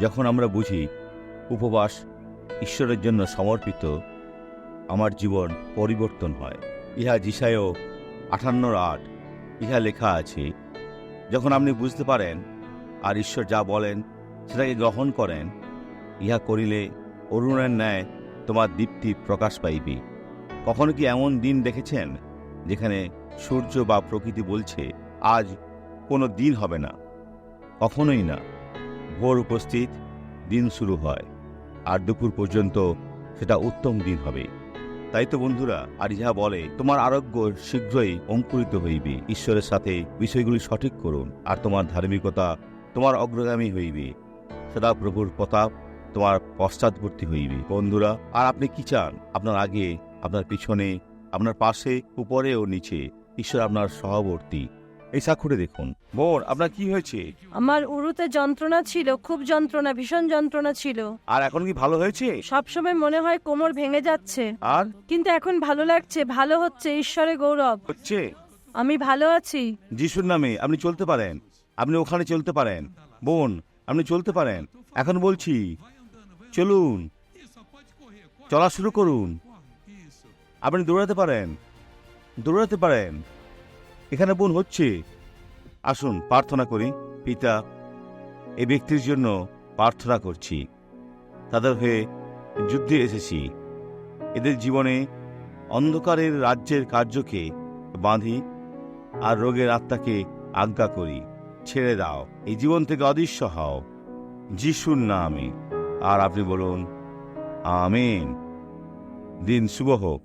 যখন আমরা বুঝি উপবাস ঈশ্বরের জন্য সমর্পিত, আমার জীবন পরিবর্তন হয়। ইহা জিসায়ও আঠান্নর আট, ইহা লেখা আছে, যখন আপনি বুঝতে পারেন আর ঈশ্বর যা বলেন সেটাকে গ্রহণ করেন, ইহা করিলে অরুণের ন্যায় তোমার দীপ্তি প্রকাশ পাইবে। কখনো কি এমন দিন দেখেছেন যেখানে সূর্য বা প্রকৃতি বলছে, আজ কোনো দিন হবে না কখনোই না। ভোর উপস্থিত, দিন শুরু হয়, আর দুপুর পর্যন্ত সেটা উত্তম দিন হবে। তাই তো বন্ধুরা, আর ইহা বলে, তোমার আরোগ্য শীঘ্রই অঙ্কুরিত হইবে। ঈশ্বরের সাথে বিষয়গুলি সঠিক করুন, আর তোমার ধার্মিকতা তোমার অগ্রগামী হইবে। সদা প্রভুর প্রতাপ তোমার পশ্চাৎবর্তী হইবে। বন্ধুরা, আর আপনি কি চান? আপনার আগে, আপনার পিছনে, আপনার পাশে, উপরে ও নিচে, ঈশ্বর আপনার সহবর্তী। এই সাক্ষরে দেখুন। বোন আপনার কি হয়েছে? আমার উরুতে যন্ত্রণা ছিল খুব যন্ত্রণা ভীষণ যন্ত্রণা ছিল। আর এখন কি ভালো হয়েছে? সবসময় মনে হয় কোমর ভেঙে যাচ্ছে। আর? কিন্তু এখন ভালো লাগছে ভালো হচ্ছে ঈশ্বরের গৌরব। হচ্ছে? আমি ভালো আছি। যিশুর নামে আপনি চলতে পারেন। আপনি ওখানে চলতে পারেন। বোন আপনি চলতে পারেন। এখন বলছি চলুন। চলা শুরু করুন। আপনি দৌড়াতে পারেন। দৌড়াতে পারেন। এখানে বোন হচ্ছে। আসুন, প্রার্থনা করি, পিতা এই ব্যক্তির জন্য প্রার্থনা করছি। তাদের হয়ে যুদ্ধে এসেছি। এদের জীবনে অন্ধকারের রাজ্যের কার্যকে বাঁধি আর রোগের আত্মাকে আজ্ঞা করি। ছেড়ে দাও, এই জীবন থেকে অদৃশ্য হও। যিশুর নামে, আর আপনি বলুন, আমেন। দিন শুভ হোক।